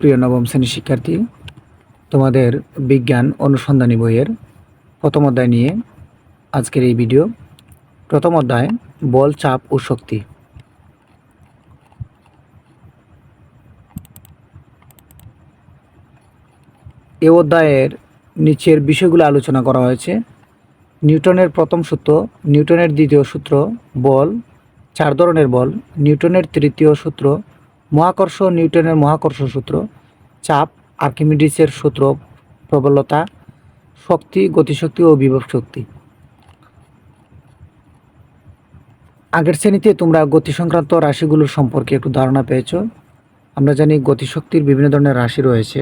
প্রিয় নবম শ্রেণির শিক্ষার্থী, তোমাদের বিজ্ঞান অনুসন্ধানী বইয়ের প্রথম অধ্যায় নিয়ে আজকের এই ভিডিও। প্রথম অধ্যায়, বল, চাপ ও শক্তি। এ অধ্যায়ের নিচের বিষয়গুলো আলোচনা করা হয়েছে। নিউটনের প্রথম সূত্র, নিউটনের দ্বিতীয় সূত্র, বল, চার ধরনের বল। নিউটনের তৃতীয় সূত্র মহাকর্ষ নিউটনের মহাকর্ষ সূত্র, চাপ, আর্কিমিডিসের সূত্র, প্রবলতা, শক্তি, গতিশক্তি ও বিভব শক্তি। আগের শ্রেণীতে তোমরা গতি সংক্রান্ত রাশিগুলোর সম্পর্কে একটু ধারণা পেয়েছ। আমরা জানি গতিশক্তির বিভিন্ন ধরনের রাশি রয়েছে।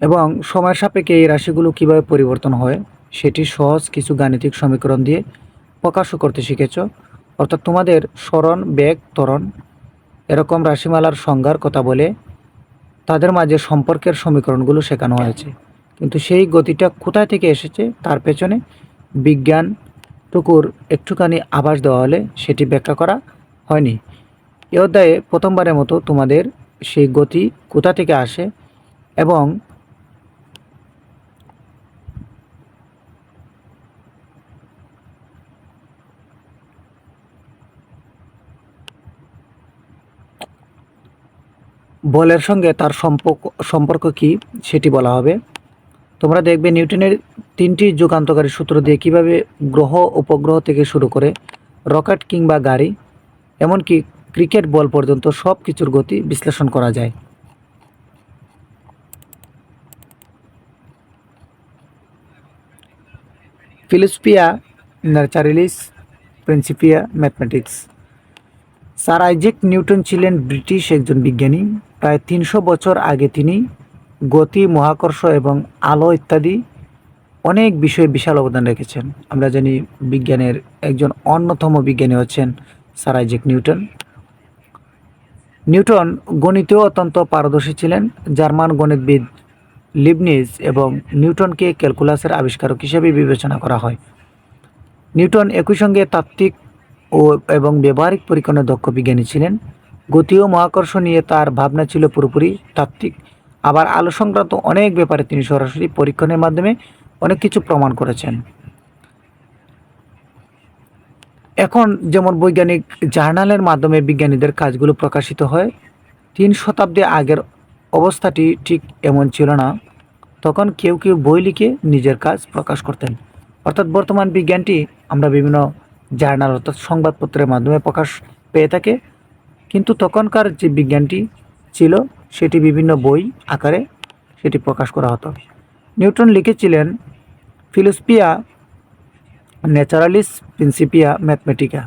এবং সময়ের সাপেক্ষে এই রাশিগুলো কীভাবে পরিবর্তন হয়, সেটি সহজ কিছু গাণিতিক সমীকরণ দিয়ে প্রকাশও করতে শিখেছ। অর্থাৎ তোমাদের স্মরণ, বেগ, ত্বরণ এরকম রাশিমালার সংজ্ঞার কথা বলে তাদের মাঝে সম্পর্কের সমীকরণগুলো শেখানো হয়েছে। কিন্তু সেই গতিটা কোথায় থেকে এসেছে তার পেছনে বিজ্ঞানটুকুর একটুখানি আভাস দেওয়া হলে সেটি ব্যাখ্যা করা হয়নি। এ অধ্যায়ে প্রথমবারের মতো তোমাদের সেই গতি কোথা থেকে আসে এবং বলের সঙ্গে তার সম্পর্ক সম্পর্ক কী সেটি বলা হবে। তোমরা দেখবে নিউটনের তিনটি যুগান্তকারী সূত্র দিয়ে কীভাবে গ্রহ, উপগ্রহ থেকে শুরু করে রকেট কিংবা গাড়ি, এমনকি ক্রিকেট বল পর্যন্ত সব কিছুর গতি বিশ্লেষণ করা যায়। Philosophiae Naturalis Principia, mathematics. Sir Isaac Newton ছিলেন ব্রিটিশ একজন বিজ্ঞানী। প্রায় তিনশো বছর আগে তিনি গতি, মহাকর্ষ এবং আলো ইত্যাদি অনেক বিষয়ে বিশাল অবদান রেখেছেন। আমরা জানি বিজ্ঞানের একজন অন্যতম বিজ্ঞানী হচ্ছেন স্যার আইজেক নিউটন। নিউটন গণিতেও অত্যন্ত পারদর্শী ছিলেন। জার্মান গণিতবিদ লিবনিজ এবং নিউটনকে ক্যালকুলাসের আবিষ্কারক হিসেবে বিবেচনা করা হয়। নিউটন একই সঙ্গে তাত্ত্বিক ও এবং ব্যবহারিক পরীক্ষণে দক্ষ বিজ্ঞানী ছিলেন। গতি ও মহাকর্ষ নিয়ে তার ভাবনা ছিল পুরোপুরি তাত্ত্বিক। আবার আলো সংক্রান্ত অনেক ব্যাপারে তিনি সরাসরি পরীক্ষণের মাধ্যমে অনেক কিছু প্রমাণ করেছেন। এখন যেমন বৈজ্ঞানিক জার্নালের মাধ্যমে বিজ্ঞানীদের কাজগুলো প্রকাশিত হয়, তিন শতাব্দী আগের অবস্থাটি ঠিক এমন ছিল না। তখন কেউ কেউ বই লিখে নিজের কাজ প্রকাশ করতেন। অর্থাৎ বর্তমান বিজ্ঞানটি আমরা বিভিন্ন জার্নাল অর্থাৎ সংবাদপত্রের মাধ্যমে প্রকাশ পেয়ে থাকে। কিন্তু তখনকার যে বিজ্ঞানটি ছিল, সেটি বিভিন্ন বই আকারে সেটি প্রকাশ করা হতো। নিউটন লিখেছিলেন ফিলোসপিয়া ন্যাচারালিস প্রিন্সিপিয়া ম্যাথমেটিকা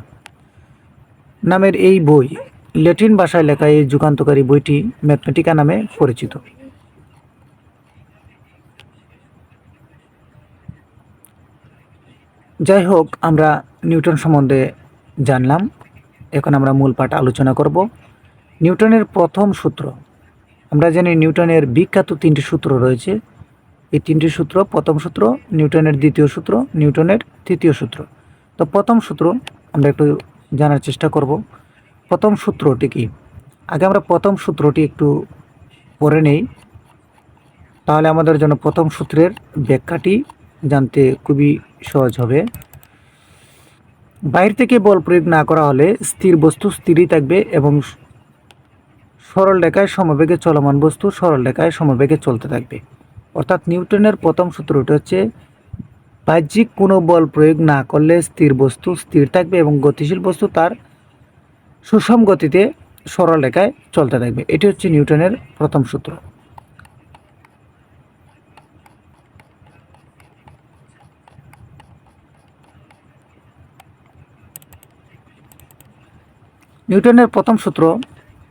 নামের এই বই ল্যাটিন ভাষায় লেখা এই যুগান্তকারী বইটি ম্যাথমেটিকা নামে পরিচিত। যাই হোক আমরা নিউটন সম্বন্ধে জানলাম। এখন আমরা মূল পাঠ আলোচনা করব। নিউটনের প্রথম সূত্র। আমরা জানি নিউটনের বিখ্যাত তিনটি সূত্র রয়েছে। এই তিনটি সূত্র, প্রথম সূত্র, নিউটনের দ্বিতীয় সূত্র, নিউটনের তৃতীয় সূত্র। তো প্রথম সূত্র আমরা একটু জানার চেষ্টা করব। প্রথম সূত্রটি কি? আগে আমরা প্রথম সূত্রটি একটু পড়ে নেই। তাহলে আমাদের জন্য প্রথম সূত্রের ব্যাখ্যাটি জানতে খুবই সহজ হবে। বাইরে থেকে বল প্রয়োগ না করা হলে স্থির বস্তু স্থিরই থাকবে এবং সরল রেখায় সমবেগে চলমান বস্তু সরল রেখায় সমবেগে চলতে থাকবে। অর্থাৎ নিউটনের প্রথম সূত্রটি হচ্ছে, বাহ্যিক কোনো বল প্রয়োগ না করলে স্থির বস্তু স্থির থাকবে এবং গতিশীল বস্তু তার সুষম গতিতে সরল রেখায় চলতে থাকবে। এটি হচ্ছে নিউটনের প্রথম সূত্র। নিউটনের প্রথম সূত্র,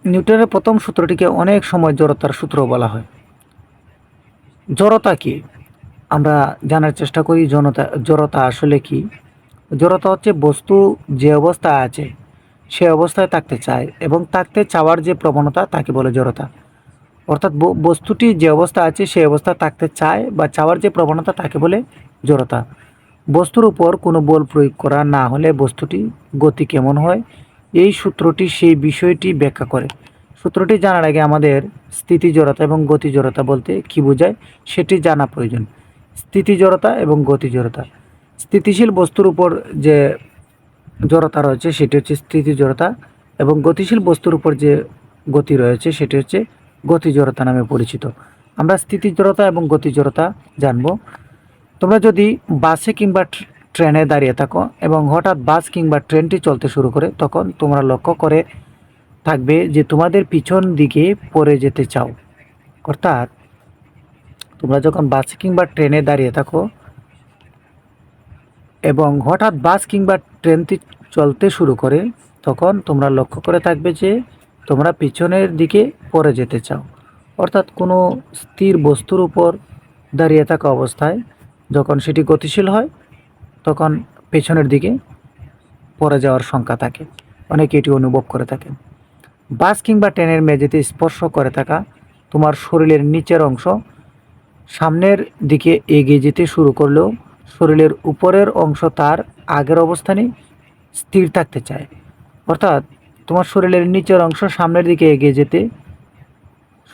নিউটনের প্রথম সূত্রটিকে অনেক সময় জড়তার সূত্র বলা হয়। জড়তা কি? আমরা জানার চেষ্টা করি জনতা, জড়তা আসলে কি? জড়তা হচ্ছে বস্তু যে অবস্থায় আছে, সে অবস্থায় থাকতে চায় এবং থাকতে চাওয়ার যে প্রবণতা তাকে বলে জড়তা। অর্থাৎ বস্তুটি যে অবস্থা আছে, সে অবস্থা থাকতে চায় বা চাওয়ার যে প্রবণতা তাকে বলে জড়তা। বস্তুর উপর কোনো বল প্রয়োগ করা না হলে বস্তুটি গতি কেমন হয়? এই সূত্রটি সেই বিষয়টি ব্যাখ্যা করে। সূত্রটি জানার আগে আমাদের স্থিতি জড়তা এবং গতি জড়তা বলতে কি বোঝায় সেটি জানা প্রয়োজন। স্থিতি জড়তা এবং গতি জড়তা। স্থিতিশীল বস্তুর উপর যে জড়তা রয়েছে সেটি হচ্ছে স্থিতি জড়তা এবং গতিশীল বস্তুর উপর যে গতি রয়েছে সেটি হচ্ছে গতি জড়তা নামে পরিচিত। আমরা স্থিতি জড়তা এবং গতি জড়তা জানব। তোমরা যদি বাসে কিংবা ট্রেনে দাঁড়িয়ে থাকো এবং হঠাৎ বাস কিংবা ট্রেনটি চলতে শুরু করে, তখন তোমরা লক্ষ্য করে থাকবে যে তোমাদের পিছন দিকে পড়ে যেতে চাও। অর্থাৎ তোমরা যখন বাসে কিংবা ট্রেনে দাঁড়িয়ে থাকো এবং হঠাৎ বাস কিংবা ট্রেনটি চলতে শুরু করে, তখন তোমরা লক্ষ্য করে থাকবে যে তোমরা পিছনের দিকে পড়ে যেতে চাও। অর্থাৎ কোনো স্থির বস্তুর উপর দাঁড়িয়ে থাকা অবস্থায় যখন সেটি গতিশীল হয় তখন পেছনের দিকে পড়ে যাওয়ার শঙ্কা থাকে। অনেকে এটি অনুভব করে থাকেন। বাস কিংবা ট্রেনের মেঝেতে স্পর্শ করে থাকা তোমার শরীরের নিচের অংশ সামনের দিকে এগিয়ে যেতে শুরু করলেও শরীরের উপরের অংশ তার আগের অবস্থানে স্থির থাকতে চায়। অর্থাৎ তোমার শরীরের নিচের অংশ সামনের দিকে এগিয়ে যেতে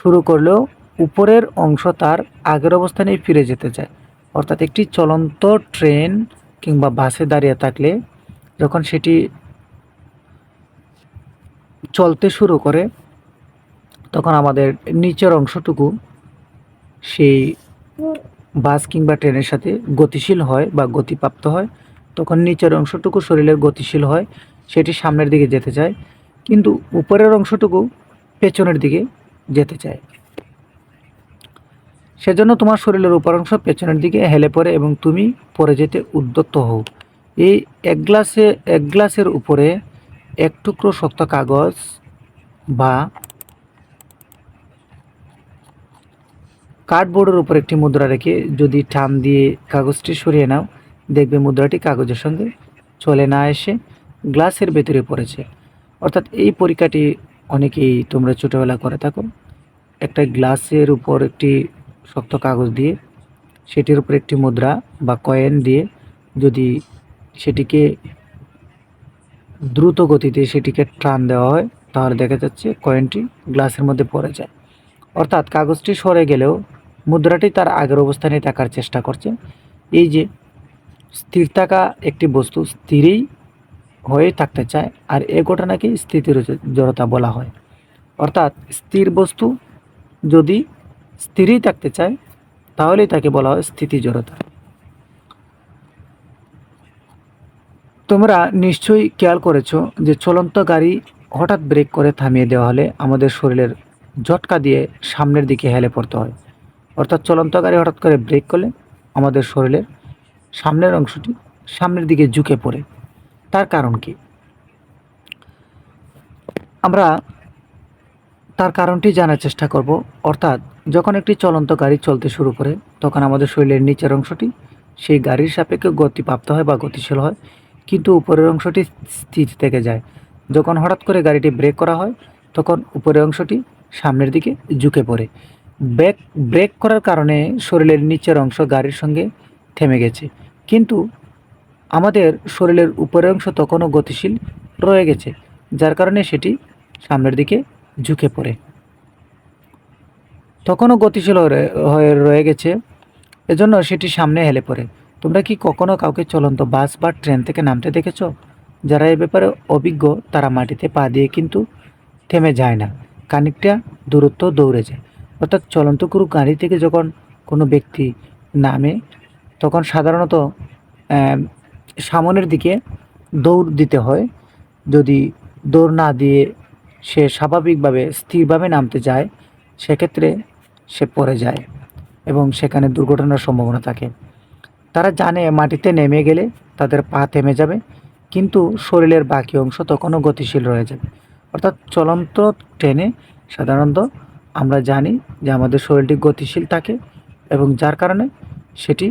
শুরু করলেও উপরের অংশ তার আগের অবস্থানে ফিরে যেতে চায়। অর্থাৎ একটি চলন্ত ট্রেন কিংবা বাসে দাঁড়িয়ে থাকলে যখন সেটি চলতে শুরু করে, তখন আমাদের নিচের অংশটুকু সেই বাস কিংবা ট্রেনের সাথে গতিশীল হয় বা গতিপ্রাপ্ত হয়। তখন নিচের অংশটুকু শরীরের গতিশীল হয়, সেটি সামনের দিকে যেতে চায়, কিন্তু উপরের অংশটুকু পেছনের দিকে যেতে চায়। সেজন্য তোমার শরীরের উপর অংশ পেছনের দিকে হেলে পড়ে এবং তুমি পড়ে যেতে উদ্যত হও। এই এক গ্লাসে, এক গ্লাসের উপরে এক টুকরো শক্ত কাগজ বা কার্ডবোর্ডের উপর একটি মুদ্রা রেখে যদি টান দিয়ে কাগজটি সরিয়ে নাও, দেখবে মুদ্রাটি কাগজের সঙ্গে চলে না এসে গ্লাসের ভেতরে পড়েছে। অর্থাৎ এই পরীক্ষাটি অনেকেই তোমরা ছোটোবেলা করে থাকো। একটা গ্লাসের উপর একটি শক্ত কাগজ দিয়ে সেটির উপর একটি মুদ্রা বা কয়েন দিয়ে যদি সেটিকে দ্রুত গতিতে সেটিকে টান দেওয়া হয়, তাহলে দেখা যাচ্ছে কয়েনটি গ্লাসের মধ্যে পড়ে যায়। অর্থাৎ কাগজটি সরে গেলেও মুদ্রাটি তার আগের অবস্থানে থাকার চেষ্টা করছে। এই যে স্থির থাকা একটি বস্তু স্থিরই হয়ে থাকতে চায়, আর এ ঘটনাকে স্থিতির জড়তা বলা হয়। অর্থাৎ স্থির বস্তু যদি স্থিরই থাকতে চায়, তাহলেই তাকে বলা হয় স্থিতি জড়তা। তোমরা নিশ্চয়ই খেয়াল করেছ যে চলন্ত গাড়ি হঠাৎ ব্রেক করে থামিয়ে দেওয়া হলে আমাদের শরীরের ঝটকা দিয়ে সামনের দিকে হেলে পড়তে হয়। অর্থাৎ চলন্ত গাড়ি হঠাৎ করে ব্রেক করলে আমাদের শরীরের সামনের অংশটি সামনের দিকে ঝুঁকে পড়ে। তার কারণ কি? আমরা তার কারণটি জানার চেষ্টা করব, অর্থাৎ যখন একটি চলন্ত গাড়ি চলতে শুরু করে, তখন আমাদের শরীরের নিচের অংশটি, সেই গাড়ির সাপেক্ষে গতিপ্রাপ্ত হয় বা গতিশীল হয়, কিন্তু উপরের অংশটি স্থির থেকে যায়। যখন হঠাৎ করে গাড়িটি ব্রেক করা হয়, তখন উপরের অংশটি সামনের দিকে ঝুঁকে পড়ে। ব্রেক ব্রেক করার কারণে শরীরের নিচের অংশ গাড়ির সঙ্গে থেমে গেছে। কিন্তু আমাদের শরীরের উপরের অংশ তখনও গতিশীল রয়ে গেছে, যার কারণে সেটি সামনের দিকে ঝুঁকে পড়ে। তখনও গতিশীল হয়ে- রয়ে গেছে। এজন্য সেটি সামনে হেলে পড়ে। তোমরা কি কখনো কাউকে চলন্ত বাস বা ট্রেন থেকে নামতে দেখেছ? যারা এ ব্যাপারে অভিজ্ঞ, তারা মাটিতে পা দিয়ে কিন্তু থেমে যায় না। খানিকটা দূরত্ব দৌড়ে যায় অর্থাৎ চলন্ত কোনো গাড়ি থেকে যখন কোনো ব্যক্তি নামে, তখন সাধারণত সামনের দিকে দৌড় দিতে হয়। যদি দৌড় না দিয়ে সে স্বাভাবিকভাবে স্থিরভাবে নামতে যায়, সেক্ষেত্রে সে পড়ে যায় এবং সেখানে দুর্ঘটনার সম্ভাবনা থাকে। তারা জানে মাটিতে নেমে গেলে তাদের পা থেমে যাবে, কিন্তু শরীরের বাকি অংশ তখনও গতিশীল রয়ে যাবে। অর্থাৎ চলন্ত ট্রেনে সাধারণত আমরা জানি যে আমাদের শরীরটি গতিশীল থাকে এবং যার কারণে সেটি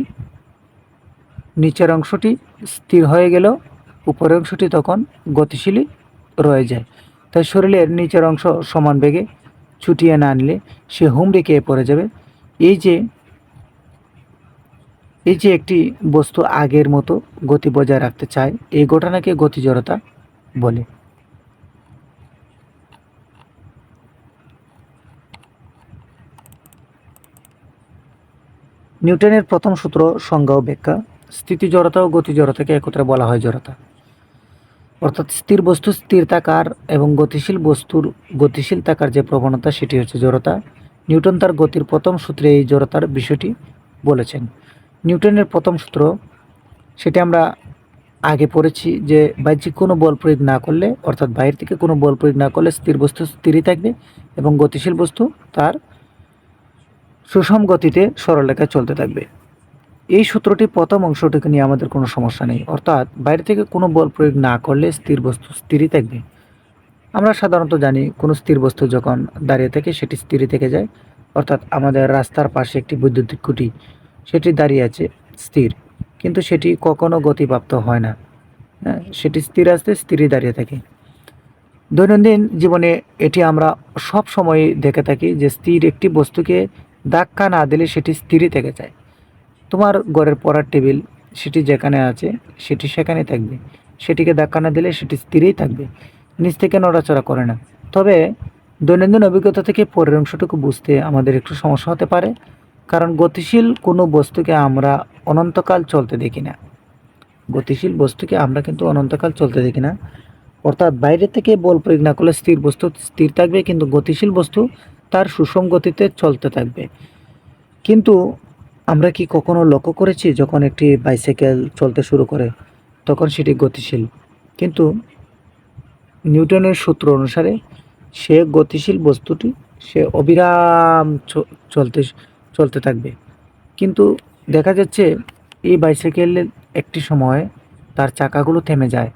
নিচের অংশটি স্থির হয়ে গেলেও উপরের অংশটি তখন গতিশীলই রয়ে যায়। তাই শরীরের নিচের অংশ সমান বেগে ছুটিয়ে না আনলে সে হুমড়ে খেয়ে পড়ে যাবে। এই যে এই যে একটি বস্তু আগের মতো গতি বজায় রাখতে চায়, এই ঘটনাকে গতি জড়তা বলে। নিউটনের প্রথম সূত্র সংজ্ঞা ও ব্যাখ্যা স্থিতি জড়তা ও গতি জড়তাকে একত্রে বলা হয় জড়তা। অর্থাৎ স্থির বস্তু স্থির থাকার এবং গতিশীল বস্তুর গতিশীল থাকার যে প্রবণতা, সেটি হচ্ছে জড়তা। নিউটন তার গতির প্রথম সূত্রে এই জড়তার বিষয়টি বলেছেন। নিউটনের প্রথম সূত্র, সেটি আমরা আগে পড়েছি যে বাহ্যিক কোনো বল প্রয়োগ না করলে, অর্থাৎ বাইরে থেকে কোনো বল প্রয়োগ না করলে স্থির বস্তু স্থিরই থাকবে এবং গতিশীল বস্তু তার সুষম গতিতে সরলরেখায় চলতে থাকবে। এই সূত্রটি প্রথম অংশটিকে নিয়ে আমাদের কোনো সমস্যা নেই। অর্থাৎ বাইরে থেকে কোনো বল প্রয়োগ না করলে স্থির বস্তু স্থিরই থাকবে। আমরা সাধারণত জানি কোনো স্থির বস্তু যখন দাঁড়িয়ে থাকে, সেটি স্থিরই থেকে যায়। অর্থাৎ আমাদের রাস্তার পাশে একটি বৈদ্যুতিক খুঁটি, সেটি দাঁড়িয়ে আছে স্থির। কিন্তু সেটি কখনো গতিপ্রাপ্ত হয় না। হ্যাঁ সেটি স্থির আসতে স্থিরই দাঁড়িয়ে থাকে। দৈনন্দিন জীবনে এটি আমরা সব সময় দেখে থাকি যে স্থির একটি বস্তুকে ধাক্কা না দিলে সেটি স্থিরই থেকে যায়। তোমার ঘরের পড়ার টেবিল সেটি যেখানে আছে, সেটি সেখানেই থাকবে। সেটিকে ধাক্কা না দিলে সেটি স্থিরেই থাকবে। নিচ থেকে নড়াচড়া করে না। তবে দৈনন্দিন অভিজ্ঞতা থেকে পরের অংশটুকু বুঝতে আমাদের একটু সমস্যা হতে পারে, কারণ গতিশীল কোনো বস্তুকে আমরা অনন্তকাল চলতে দেখি না। গতিশীল বস্তুকে আমরা কিন্তু অনন্তকাল চলতে দেখি না। অর্থাৎ বাইরে থেকে বল প্রয়োগ না করলে স্থির বস্তু স্থির থাকবে, কিন্তু গতিশীল বস্তু তার সুষম গতিতে চলতে থাকবে। কিন্তু আমরা কি কখনো লক্ষ্য করেছি যখন একটি বাইসাইকেল চলতে শুরু করে? তখন সেটি গতিশীল। কিন্তু নিউটনের সূত্র অনুসারে সে গতিশীল বস্তুটি সে অবিরাম চলতে চলতে থাকবে। কিন্তু দেখা যাচ্ছে এই বাইসাইকেলের একটি সময় তার চাকাগুলো থেমে যায়।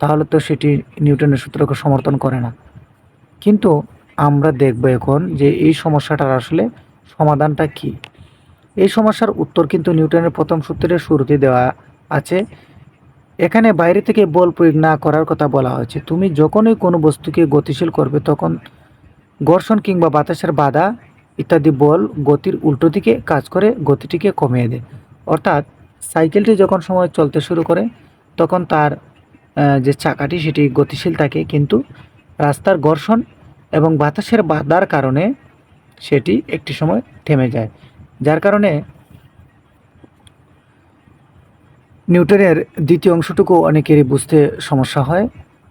তাহলে তো সেটি নিউটনের সূত্রকে সমর্থন করে না। কিন্তু আমরা দেখব এখন যে এই সমস্যাটার আসলে সমাধানটা কি। এই সমস্যার উত্তর কিন্তু নিউটনের প্রথম সূত্রের শুরুতে দেওয়া আছে। এখানে বাইরে থেকে বল প্রয়োগ না করার কথা বলা হয়েছে। তুমি যখনই কোনো বস্তুকে গতিশীল করবে তখন ঘর্ষণ কিংবা বাতাসের বাধা ইত্যাদি বল গতির উল্টো দিকে কাজ করে, গতিটিকে কমিয়ে দেয়। অর্থাৎ সাইকেলটি যখন সময় চলতে শুরু করে, তখন তার যে চাকাটি সেটি গতিশীল থাকে। কিন্তু রাস্তার ঘর্ষণ এবং বাতাসের বাধার কারণে সেটি একটি সময় থেমে যায়। যার কারণে নিউটনের দ্বিতীয় অংশটুকু অনেকেরই বুঝতে সমস্যা হয়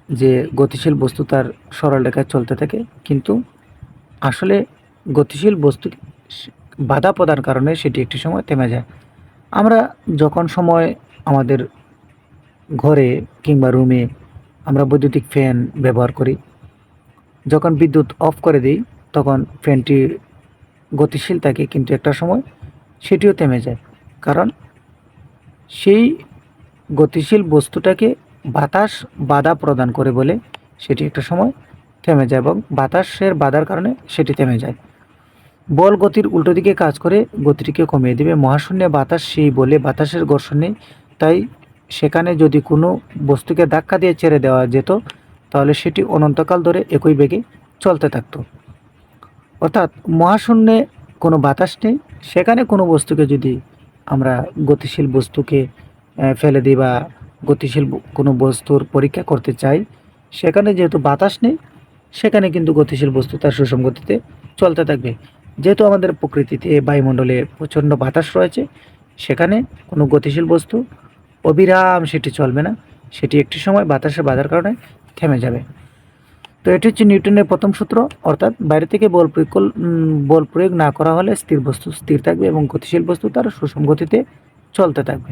যে গতিশীল বস্তু তার সরল রেখায় চলতে থাকে। কিন্তু আসলে গতিশীল বস্তু বাধা প্রদান কারণে সেটি একটি সময় থেমে যায়। আমরা যখন সময় আমাদের ঘরে কিংবা রুমে আমরা বৈদ্যুতিক ফ্যান ব্যবহার করি, যখন বিদ্যুৎ অফ করে দিই, তখন ফ্যানটি গতিশীল থাকে, কিন্তু একটা সময় সেটিও থেমে যায়। কারণ সেই গতিশীল বস্তুটাকে বাতাস বাধা প্রদান করে বলে সেটি একটা সময় থেমে যায় এবং বাতাসের বাধার কারণে সেটি থেমে যায়। বল গতির উল্টো দিকে কাজ করে, গতিটিকে কমিয়ে দেবে। মহাশূন্যে বাতাস সেই বলে, বাতাসের ঘর্ষণ তাই সেখানে যদি কোনো বস্তুকে ধাক্কা দিয়ে ছেড়ে দেওয়া যেত, তাহলে সেটি অনন্তকাল ধরে একই বেগে চলতে থাকতো। অর্থাৎ মহাশূন্যে কোনো বাতাস নেই, সেখানে কোনো বস্তুকে যদি আমরা গতিশীল বস্তুকে ফেলে দিই বা গতিশীল কোনো বস্তুর পরীক্ষা করতে চাই, সেখানে যেহেতু বাতাস নেই, সেখানে কিন্তু গতিশীল বস্তু তার সুষম গতিতে চলতে থাকবে। যেহেতু আমাদের প্রকৃতিতে বায়ুমণ্ডলে প্রচণ্ড বাতাস রয়েছে, সেখানে কোনো গতিশীল বস্তু অবিরাম সেটি চলবে না। সেটি একটি সময় বাতাসে বাধার কারণে থেমে যাবে। তো এটি হচ্ছে নিউটনের প্রথম সূত্র, অর্থাৎ বাইরে থেকে বল প্রয়োগ বল প্রয়োগ না করা হলে স্থির বস্তু স্থির থাকবে এবং গতিশীল বস্তু তার সুষম গতিতে চলতে থাকবে।